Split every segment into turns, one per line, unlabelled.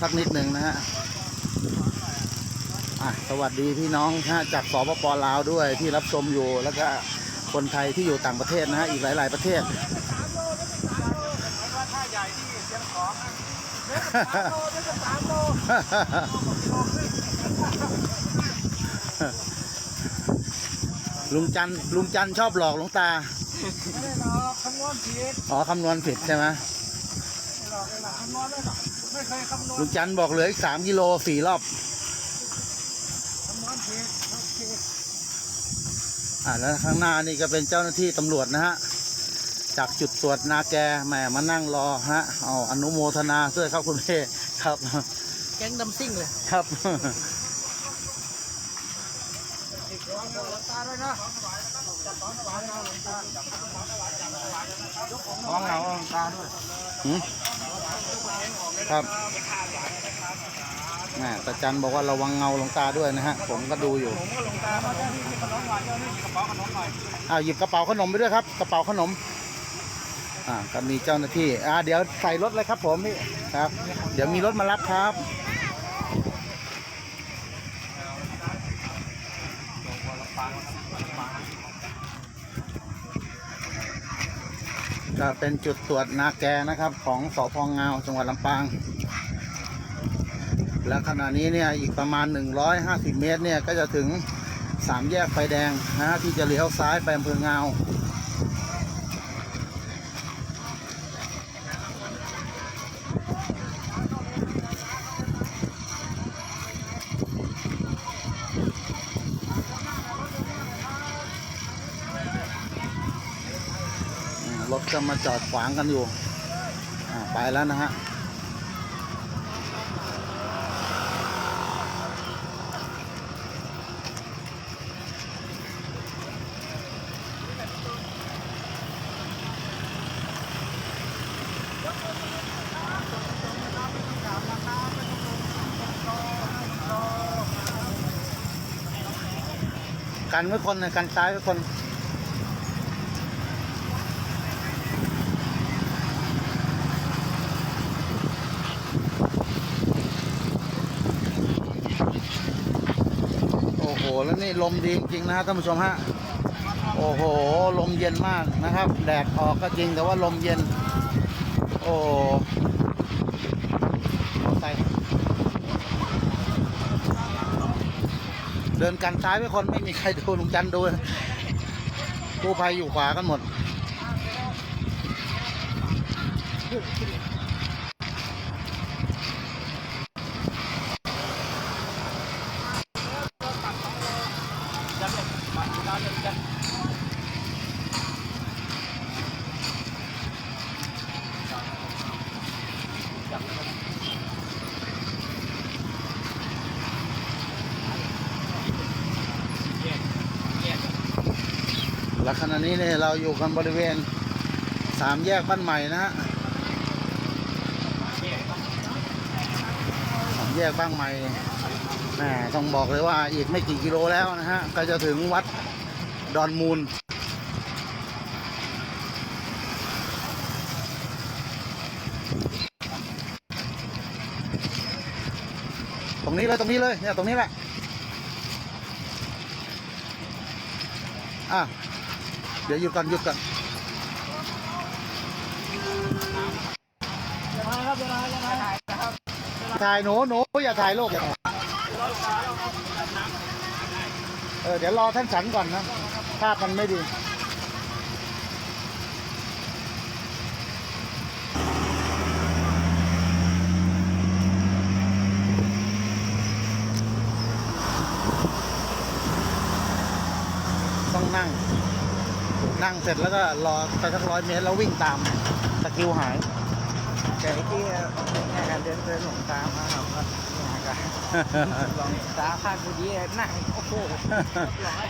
สักนิดหนึ่งนะฮะอะสวัสดีพี่น้องฮะจากสปปลาวด้วยที่รับชมอยู่ แล้วก็คนไทยที่อยู่ต่างประเทศนะฮะอีกหลาย ๆ ประเทศ
ว่าท่าใหญ่ที่เชียงของนะโลจะสามโล
ลุงจันลุงจันชอบหลอกหลวงตา
ไม่ได้หรอกคำนวณผิด
อ๋อคำนวณผิดใช่ไหม
ไม่หรอกไม่หรอกคำนวณไม่หรอก ไม่เคยคำนวณ
ลุงจันบอกเหลืออีกสามกิโลสี่รอบ
คำนวณผิดโอเค
อ่าแล้วข้างหน้านี่ก็เป็นเจ้าหน้าที่ตำรวจนะฮะ จากจุดตรวจนาแกแหมมานั่งรอฮะเอาอนุโมทนาด้วยครับคุณเพ่ครับ
แก๊งดำซิ่งเลย
ครับ
วางเงินหลังตาด้วยนะวางเงาหลังตาด้วย
หืม ครับแหมตาจันบอกว่าระวังเงาหลวงตาด้วยนะฮะ ผมก็ดูอยู่
ผมก็หลงตาเขาจะมีขนมหวานเจ้านี่กระเป๋าขนมหน่อย
อ้าวหยิบกระเป๋าขนมไปด้วยครับ กระเป๋าขนม อ่าก็มีเจ้าหน้าที่ อ่า เดี๋ยวใส่รถเลยครับ ผมนี่ครับ เดี๋ยวมีรถมารับครับ เป็นจุดตรวจนาแกนะครับ ของสพงาวจังหวัดลำปาง และขณะนี้เนี่ยอีกประมาณ 150 เมตรเนี่ยก็จะถึงสามแยกไฟแดงนะฮะที่จะเลี้ยวซ้ายไปอำเภองาว อืมาจอดขวางกันอยู่ไปแล้วนะฮะกันไว้คนหนะกันซ้ายไว้คน อ้โห แล้วนี่ลมดีจริงๆนะฮะท่านผู้ชมฮะ โอ้โห ลมเย็นมากนะครับ แดดออกก็จริงแต่ว่าลมเย็น โอ้ใส่เดินกันซ้ายไปคนไม่มีใครดูลุงจันทร์ดูกู้ภัยอยู่ขวากันหมด และขณะนี้เนี่ยเราอยู่กันบริเวณสามแยกบ้านใหม่นะฮะสามแยกบ้านใหม่แหมต้องบอกเลยว่าอีกไม่กี่กิโลแล้วนะฮะ ก็จะถึงวัดดอนมูลตรงนี้เลยตรงนี้เลยเนี่ยตรงนี้แหละอะ เดี๋ยวหยุดก่อนหยุดก่อน
ยังไงครับยังไงยังไงนะครับ
ถ่ายหนูหนูอย่าถ่ายโลกอย่าถ่ายเออเดี๋ยวรอท่านสันก่อนนะภาพมันไม่ดี ต้องนั่ง นั่งเสร็จแล้วก็รอไปสักร้อยเมตรแล้ววิ่งตามสกิลหาย
แต่ที่เนี่ยการเดินเดินหลงตามาครับเนี่ยครับลองตาพาดกูดีนั่งโอ้โหร้อย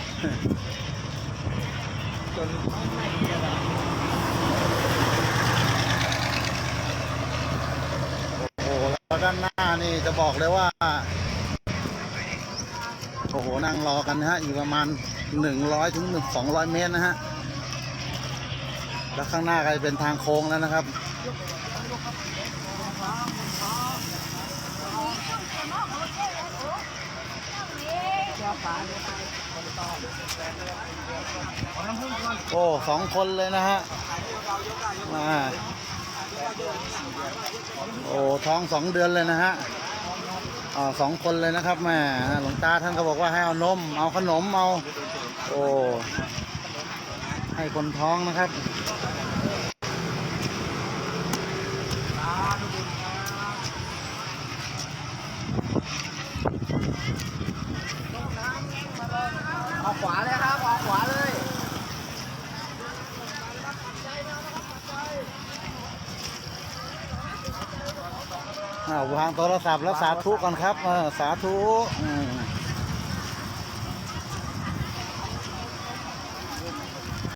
จนไม่เจอ
โอ้โหแล้วด้านหน้านี่จะบอกเลยว่า โอ้โห นั่งรอกันนะฮะ อีกประมาณหนึ่งร้อยถึงหนึ่งสองร้อยเมตรนะฮะ แล้วข้างหน้าก็จะเป็นทางโค้งแล้วนะครับ โอ้สองคนเลยนะฮะมาโอ้ท้องสองเดือนเลยนะฮะอสองคนเลยนะครับแม่หลวงตาท่านก็บอกว่าให้เอานม เอาขนมเอา โอ้ ให้คนท้องนะครับ
เอาขวาเลยครับเอาขวาเลย
อ้าววางโทรศัพท์แล้วสาธุก่อนครับ เออ สาธุอืม